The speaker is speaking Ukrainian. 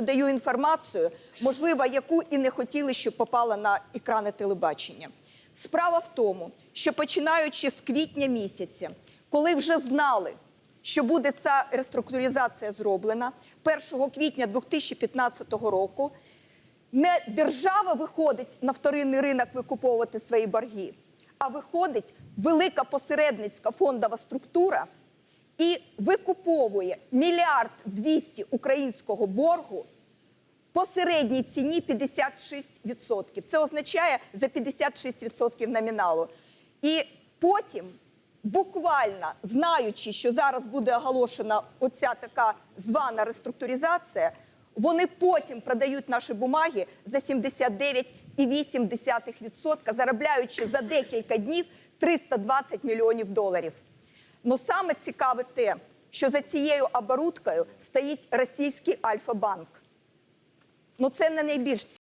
даю інформацію, можливо, яку і не хотіли, щоб попала на екрани телебачення. Справа в тому, що починаючи з квітня місяця, коли вже знали, що буде ця реструктуризація зроблена 1 квітня 2015 року, не держава виходить на вторинний ринок викуповувати свої борги, а виходить велика посередницька фондова структура і викуповує мільярд 200 українського боргу по середній ціні 56%. Це означає за 56% номіналу. І потім, буквально знаючи, що зараз буде оголошена оця така звана реструктуризація, вони потім продають наші бумаги за 79,8%, заробляючи за декілька днів 320 мільйонів доларів. Ну саме цікаве те, що за цією оборудкою стоїть російський Альфа-банк. Ну це не найбільш